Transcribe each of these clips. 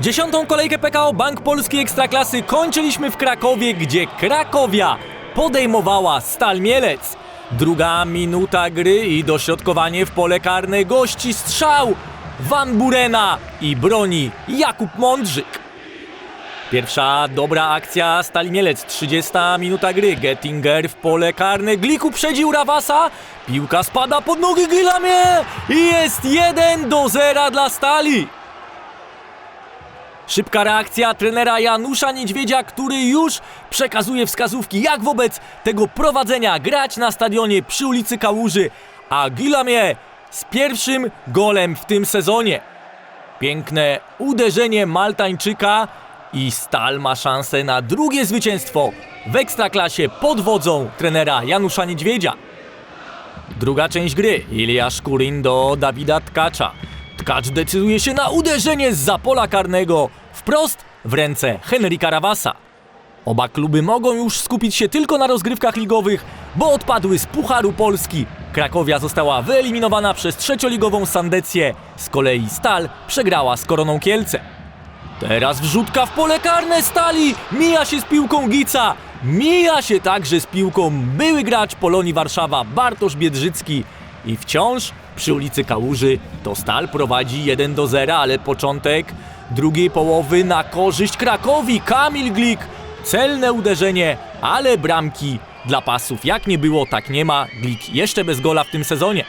Dziesiątą kolejkę PKO Bank Polski Ekstraklasy kończyliśmy w Krakowie, gdzie Krakowia podejmowała Stal Mielec. Druga minuta gry i dośrodkowanie w pole karne gości strzał Van Burena i broni Jakub Mądrzyk. Pierwsza dobra akcja Stali Mielec, 30 minuta gry. Gettinger w pole karne, Glik uprzedził Rawasa, piłka spada pod nogi Gilamie i jest 1 do 0 dla Stali. Szybka reakcja trenera Janusza Niedźwiedzia, który już przekazuje wskazówki, jak wobec tego prowadzenia grać na stadionie przy ulicy Kałuży, a Gilamie z pierwszym golem w tym sezonie. Piękne uderzenie Maltańczyka i Stal ma szansę na drugie zwycięstwo w Ekstraklasie pod wodzą trenera Janusza Niedźwiedzia. Druga część gry. Ilia Szkurin do Dawida Tkacza. Tkacz decyduje się na uderzenie z pola karnego wprost w ręce Henryka Rawasa. Oba kluby mogą już skupić się tylko na rozgrywkach ligowych, bo odpadły z Pucharu Polski. Krakowia została wyeliminowana przez trzecioligową Sandecję, z kolei Stal przegrała z Koroną Kielce. Teraz wrzutka w pole karne Stali, mija się z piłką Gica, mija się także z piłką były gracz Polonii Warszawa Bartosz Biedrzycki i wciąż przy ulicy Kałuży to Stal prowadzi 1 do 0, ale początek drugiej połowy na korzyść Krakowi, Kamil Glik, celne uderzenie, ale bramki dla pasów jak nie było, tak nie ma, Glik jeszcze bez gola w tym sezonie.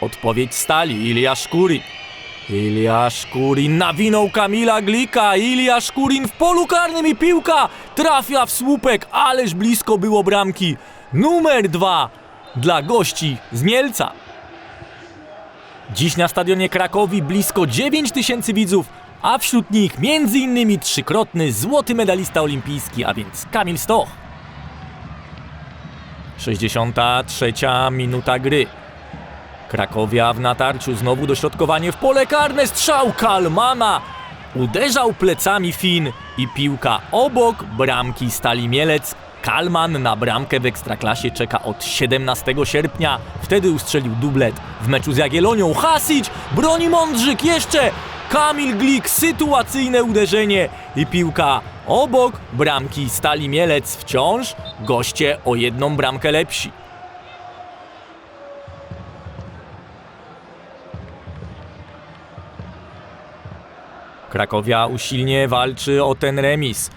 Odpowiedź Stali, Ilia Szkury. Ilia Szkurin nawinął Kamila Glika. Ilia Szkurin w polu karnym i piłka trafia w słupek, ależ blisko było bramki. Numer dwa dla gości z Mielca. Dziś na stadionie Krakowi blisko 9 tysięcy widzów, a wśród nich m.in. trzykrotny złoty medalista olimpijski, a więc Kamil Stoch. 63 minuta gry. Krakowia w natarciu, znowu dośrodkowanie w pole karne, strzał Kalmana. Uderzał plecami Fin i piłka obok bramki Stali Mielec. Kalman na bramkę w Ekstraklasie czeka od 17 sierpnia. Wtedy ustrzelił dublet w meczu z Jagiellonią. Hasić, broni Mądrzyk, jeszcze Kamil Glik, sytuacyjne uderzenie i piłka obok bramki Stali Mielec. Wciąż goście o jedną bramkę lepsi. Krakowia usilnie walczy o ten remis.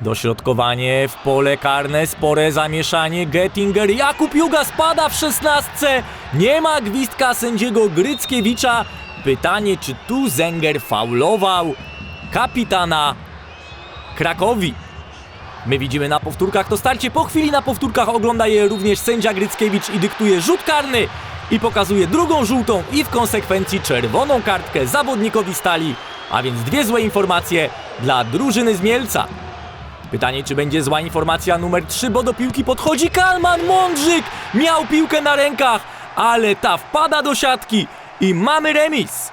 Dośrodkowanie w pole karne, spore zamieszanie. Gettinger, Jakub Juga spada w szesnastce. Nie ma gwizdka sędziego Gryckiewicza. Pytanie, czy tu Zenger faulował kapitana Krakowi. My widzimy na powtórkach to starcie. Po chwili na powtórkach ogląda je również sędzia Gryckiewicz i dyktuje rzut karny i pokazuje drugą żółtą i w konsekwencji czerwoną kartkę zawodnikowi Stali, a więc dwie złe informacje dla drużyny z Mielca. Pytanie, czy będzie zła informacja numer 3, bo do piłki podchodzi Kalman Mądrzyk. Miał piłkę na rękach, ale ta wpada do siatki i mamy remis.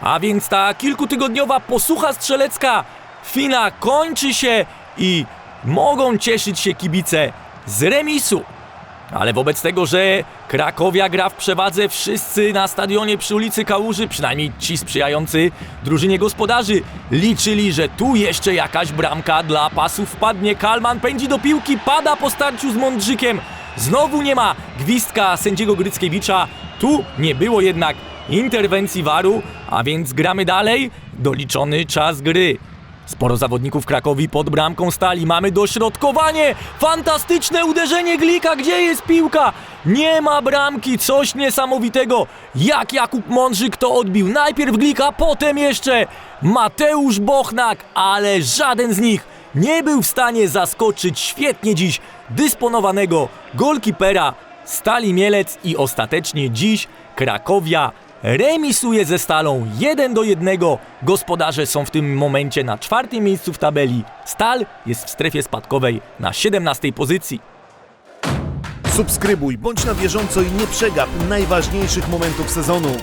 A więc ta kilkutygodniowa posłucha strzelecka Fina kończy się i mogą cieszyć się kibice z remisu. Ale wobec tego, że Krakowia gra w przewadze, wszyscy na stadionie przy ulicy Kałuży, przynajmniej ci sprzyjający drużynie gospodarzy, liczyli, że tu jeszcze jakaś bramka dla pasów wpadnie. Kalman pędzi do piłki, pada po starciu z Mądrzykiem. Znowu nie ma gwizdka sędziego Gryckiewicza. Tu nie było jednak interwencji waru, a więc gramy dalej. Doliczony czas gry. Sporo zawodników Krakowi pod bramką stali. Mamy dośrodkowanie. Fantastyczne uderzenie Glika. Gdzie jest piłka? Nie ma bramki. Coś niesamowitego. Jak Jakub Mądrzyk to odbił. Najpierw Glika, potem jeszcze Mateusz Bochnak, ale żaden z nich nie był w stanie zaskoczyć świetnie dziś dysponowanego golkipera Stali Mielec i ostatecznie dziś Krakowia remisuje ze Stalą 1 do 1. Gospodarze są w tym momencie na czwartym miejscu w tabeli. Stal jest w strefie spadkowej na 17 pozycji. Subskrybuj, bądź na bieżąco i nie przegap najważniejszych momentów sezonu.